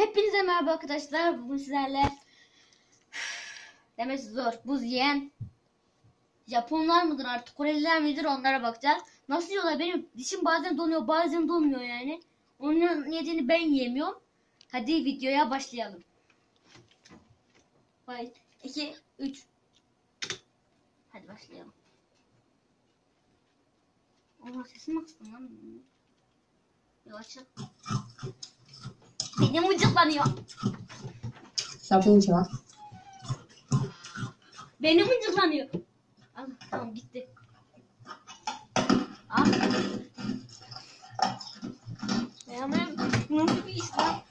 Hepinize merhaba arkadaşlar. Bugün sizlerle demesi zor. Buz yiyen Japonlar mıdır artık Koreliler midir onlara bakacağız. Nasıl yiyorlar? Benim dişim bazen donuyor bazen donmuyor yani. Onun yediğini ben yemiyorum. Hadi videoya başlayalım. Hayır. 2 3 Hadi başlayalım. Allah sesimi kıstım lan. Yavaş yap. Benim mıcıklanıyor. Şarkının içi var. Benim mıcıklanıyor. Tamam gitti. Al. E ya nasıl bir iş lan?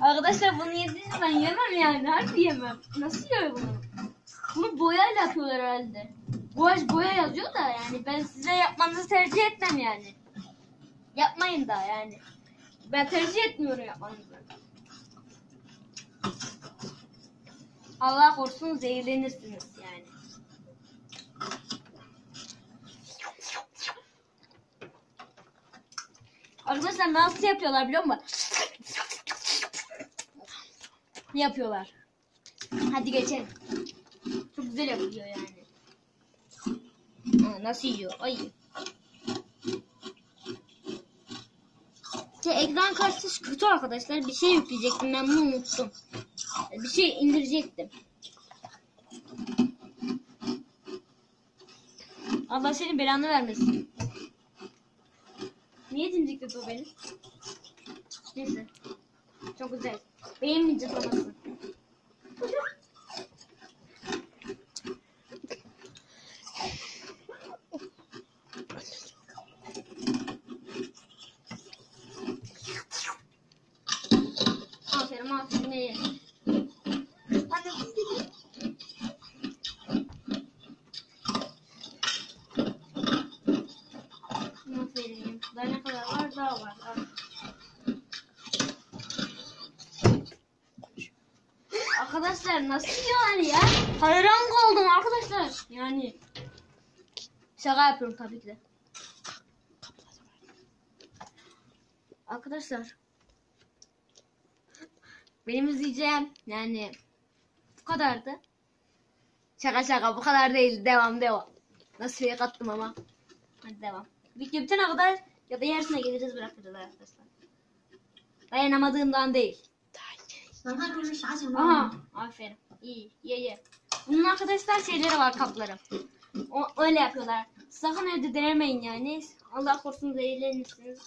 Arkadaşlar bunu yediniz ben yemem yani. Harbi yemem. Nasıl yiyor bunu? Bunu boyayla yapıyorlar herhalde. Boyaj boya yazıyor da yani ben size yapmanızı tercih etmem yani. Yapmayın da yani. Ben tercih etmiyorum yapmanızı. Allah korusun zehirlenirsiniz yani. Arkadaşlar nasıl yapıyorlar biliyor musun? Yapıyorlar. Hadi geçelim. Çok güzel yapıyor yani. Ha, nasıl yiyor? Ay. Şey, ekran kartı kötü arkadaşlar. Bir şey yükleyecektim ben bunu unuttum. Bir şey indirecektim. Allah senin belanı vermesin. Niye dimdikledi o beni? Neyse. Çok güzel. Benim mıncıklaması. Aferin aferin iyi. Anne bu dedi. Aferin. Daha ne kadar var? Daha var. Arkadaşlar nasıl yani ya? Hayran kaldım arkadaşlar. Yani şaka yapıyorum tabii ki de. Arkadaşlar benim izleyeceğim yani bu kadardı. Şaka şaka bu kadar değil. Devam devam. Nasıl fiyat attım ama. Hadi devam. Video bitene kadar ya da yarısına geleceğiz bırakacağız arkadaşlar. Dayanamadığımdan değil. Aha aferin. İyi ye ye. Bunun arkadaşlar şeyleri var kapları. O, öyle yapıyorlar. Sakın evde denemeyin yani. Allah korusun zehirlenirsiniz.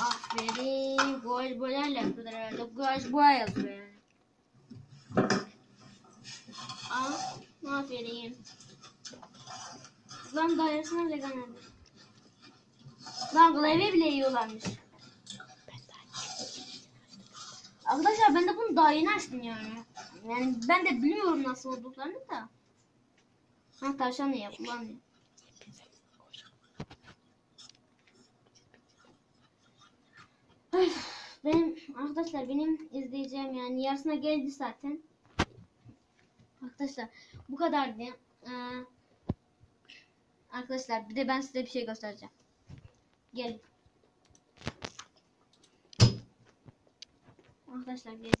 Aferin. Gol boyayla yapıyorlar herhalde. Gol boya yazıyor yani. Al. Aferin. Lan dairesine bile gelmedi. Lan klavye bile yiyorlarmış. Arkadaşlar ben de bunu daha açtım yani. Yani ben de bilmiyorum nasıl olduklarını da. Ha tavşan ne yap Benim arkadaşlar benim izleyeceğim yani yarısına geldi zaten. Arkadaşlar bu kadardı. Ee, arkadaşlar bir de ben size bir şey göstereceğim. Gelin. Arkadaşlar gelin.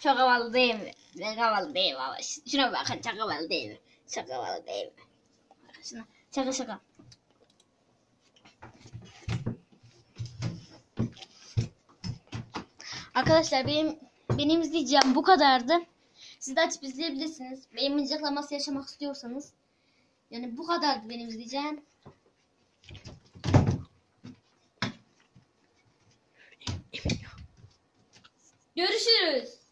Çok havalı değil mi? Ne havalı değil mi. Şuna bakın çok havalı değil mi? Çok havalı değil mi? Şuna. Şaka şaka. Arkadaşlar benim benim izleyeceğim bu kadardı. Siz de açıp izleyebilirsiniz. Benim mıncıklaması yaşamak istiyorsanız. Yani bu kadardı benim izleyeceğim. Görüşürüz.